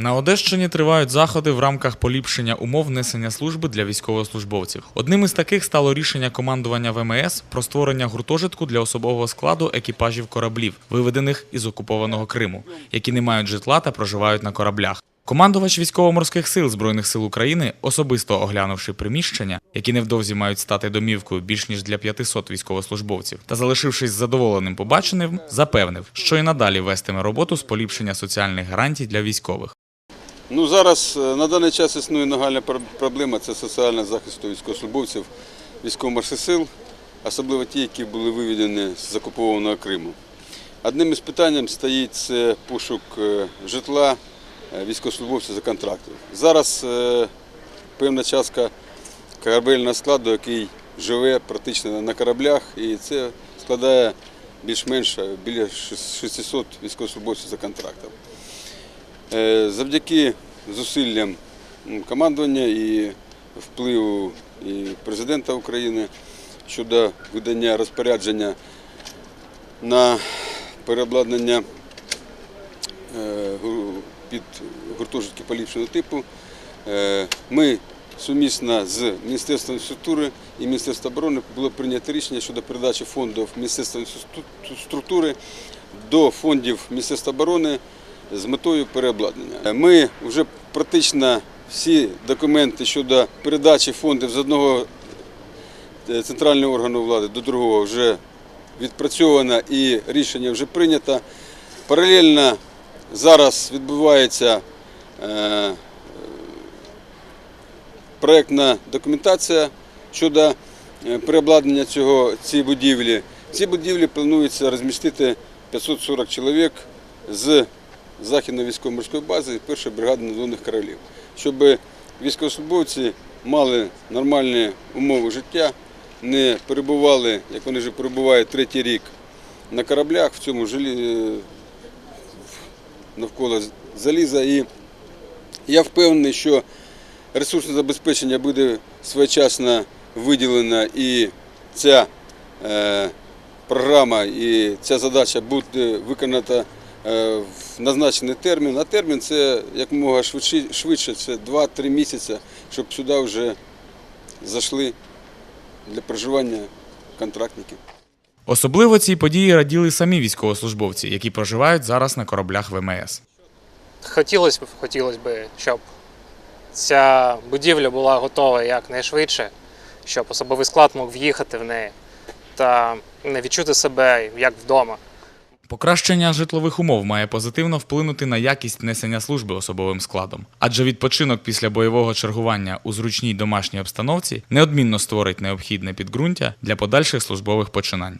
На Одещині тривають заходи в рамках поліпшення умов несення служби для військовослужбовців. Одним із таких стало рішення командування ВМС про створення гуртожитку для особового складу екіпажів кораблів, виведених із окупованого Криму, які не мають житла та проживають на кораблях. Командувач військово-морських сил Збройних сил України, особисто оглянувши приміщення, які невдовзі мають стати домівкою більш ніж для 500 військовослужбовців, та залишившись задоволеним побаченим, запевнив, що і надалі вестиме роботу з поліпшення соціальних гарантій для військових. Ну, зараз е, на даний час існує нагальна проблема це соціальний захист військовослужбовців військово-морських сил, особливо ті, які були виведені з окупованого Криму. Одним із питань стоїть це пошук е, житла е, військовослужбовців за контрактом. Зараз певна частка корабельного складу, який живе практично на кораблях, і це складає більш-менш біля 600 військовослужбовців за контрактом. Е, Завдяки зусиллям командування і впливу і президента України щодо видання розпорядження на переобладнання е, під гуртожитки поліпшеного типу, е, ми сумісно з Міністерством інфраструктури і Міністерством оборони було прийнято рішення щодо передачі фондів Міністерства інфраструктури до фондів Міністерства оборони з метою переобладнання. Ми вже практично всі документи щодо передачі фондів з одного е, центрального органу влади до другого вже відпрацьовано і рішення вже прийнято. Паралельно зараз відбувається е, проєктна документація щодо е, переобладнання цього, цієї будівлі. В цій будівлі планується розмістити 540 чоловік з західної військово-морської бази першої бригади надводних королів, щоб військовослужбовці мали нормальні умови життя, не перебували, як вони вже перебувають третій рік на кораблях в цьому жилі е, навколо заліза. І я впевнений, що ресурсне забезпечення буде своєчасно виділено і ця е, програма і ця задача буде виконана в назначений термін. А термін це якомога швидше, швидше це 2-3 місяці, щоб сюди вже зайшли для проживання контрактники. Особливо цій події раділи самі військовослужбовці, які проживають зараз на кораблях ВМС. Хотілося б, хотілося б, щоб ця будівля була готова якнайшвидше, щоб особовий склад мог в'їхати в неї та не відчути себе як вдома. Покращення житлових умов має позитивно вплинути на якість несення служби особовим складом, адже відпочинок після бойового чергування у зручній домашній обстановці неодмінно створить необхідне підґрунтя для подальших службових починань.